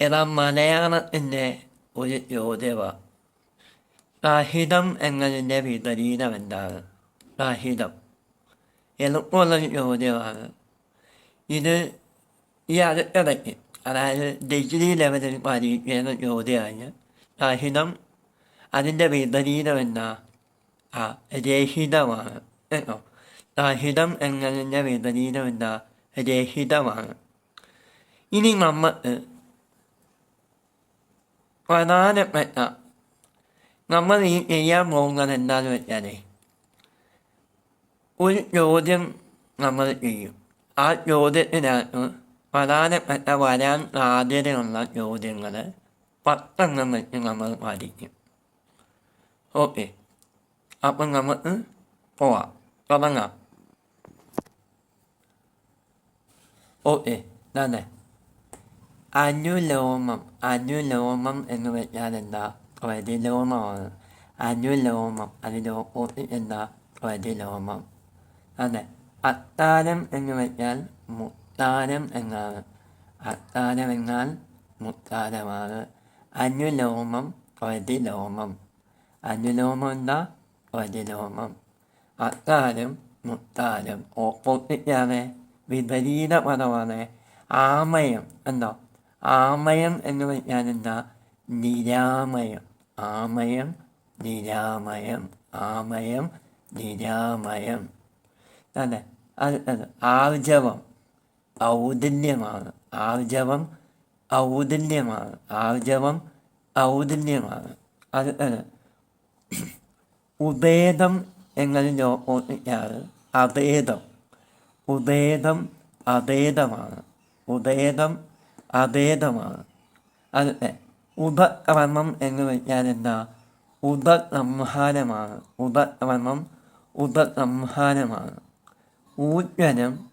എടാ മലയാളത്തിന്റെ ഒരു ചോദ്യവ സാഹിതം എന്നതിന്റെ വിപരീതം എന്താണ്? സാഹിതം എളുപ്പമുള്ളൊരു ചോദ്യമാണ് ഇത് ഈ അടുത്തിടയ്ക്ക് അതായത് ഡിഗ്രി ലെവലിൽ പരീക്ഷയുടെ ചോദ്യമാണ് സാഹിതം അതിന്റെ വിപരീതം എന്താ? ആ രഹിതമാണ്. കേട്ടോ? സാഹിതം എന്നതിന്റെ വിപരീതം എന്താ? രഹിതമാണ്. ഇനി നമുക്ക് പ്രധാനപ്പെട്ട നമ്മൾ ഈ ചെയ്യാൻ പോകുന്നത് എന്താണെന്ന് വെച്ചാൽ ഒരു ചോദ്യം നമ്മൾ ചെയ്യും. ആ ചോദ്യത്തിനകത്ത് പ്രധാനപ്പെട്ട വരാൻ സാധ്യതയുള്ള ചോദ്യങ്ങൾ പത്തെണ്ണം വെച്ച് നമ്മൾ പഠിക്കും ഓക്കെ. അപ്പം നമുക്ക് പോവാം. തുടങ്ങാം. ഓക്കെ. തന്നെ അനുലോമം അനുലോമം എന്ന് വെച്ചാൽ എന്താ? പ്രതിലോമമാണ്. അനുലോമം അതിന്റെ ഓപ്പോസിറ്റ് എന്താ? പ്രതിലോമം. അതെ. അത്താരം എന്ന് വെച്ചാൽ മുത്താരം എന്നാണ്. അത്താരം എന്നാൽ മുത്താരമാണ്. അനുലോമം പ്രതിലോമം. അനുലോമം എന്താ? പ്രതിലോമം. അത്താരം മുത്താരം. ഓപ്പോസിറ്റാണ് വിപരീത പദമാണ്. ആമയം. എന്തോ? ആമയം എന്ന് പറഞ്ഞാൽ എന്താ? നിരാമയം. ആമയം നിരാമയം ആമയം നിരാമയം. അതെ അത് ആർജവം ഔദല്യമാണ്. ആർജവം ഔദല്യമാണ്. ആർജവം ഔദല്യമാണ്. അത് ഉഭേദം എങ്ങനെ ഓപ്പോസിറ്റാണ് അഭേദം ഉഭേദം അഭേദമാണ് ഉഭേദം അഭേദമാണ് അതെ ഉപക്രമം എന്ന് വെച്ചാൽ എന്താ ഉപസംഹാരമാണ്. ഉപക്രമം ഉപസംഹാരമാണ്. ഊജ്വനം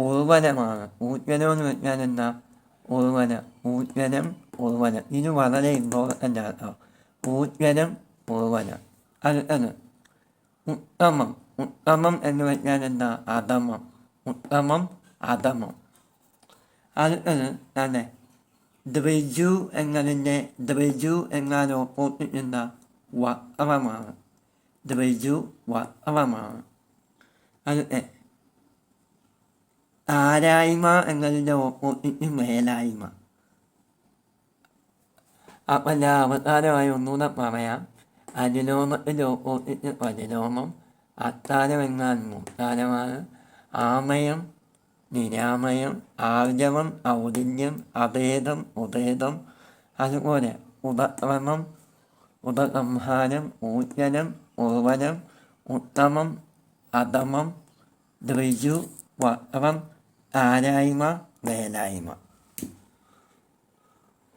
ഉർവനമാണ് ഊജ്വനം എന്ന് വെച്ചാൽ എന്താ ഉർവന ഊജ്വനം ഉർവനം ഇത് വളരെ ഇമ്പോർട്ടന്റ് ആണ് ഊജ്വനം ഉർവനം അടുത്തത് അത് ഉത്തമം. ഉത്തമം എന്ന് വെച്ചാൽ എന്താ അധമം. ഉത്തമം അധമം. അടുത്തത് തന്നെ ദ്വിജു എന്നതിന്റെ ദ്വിജു എന്നാൽ ഓപ്പോസിറ്റ് എന്താ വക്രമാണ്. ദ്വിജു വക്രമാണ്. അടുത്ത ആരായ്മ എന്നതിന്റെ ഓപ്പോസിറ്റ് മേലായ്മ. അപ്പം ഞാൻ അവസാനമായി ഒന്നുകൂടെ പറയാം. അതിലോമത്തിന്റെ ഓപ്പോസിറ്റ് പരിലോമം അത്താരം എന്നാൽ മുത്താരമാണ് ആമയം നിരാമയം ആർജവം ഔദിന്യം അഭേദം ഉഭേദം അതുപോലെ ഉപക്രമം ഉപസംഹാരം ഊജ്ജനം ഉർവനം ഉത്തമം അധമം ദ്വിജു വക്രം ആരായ്മ വേലായ്മ.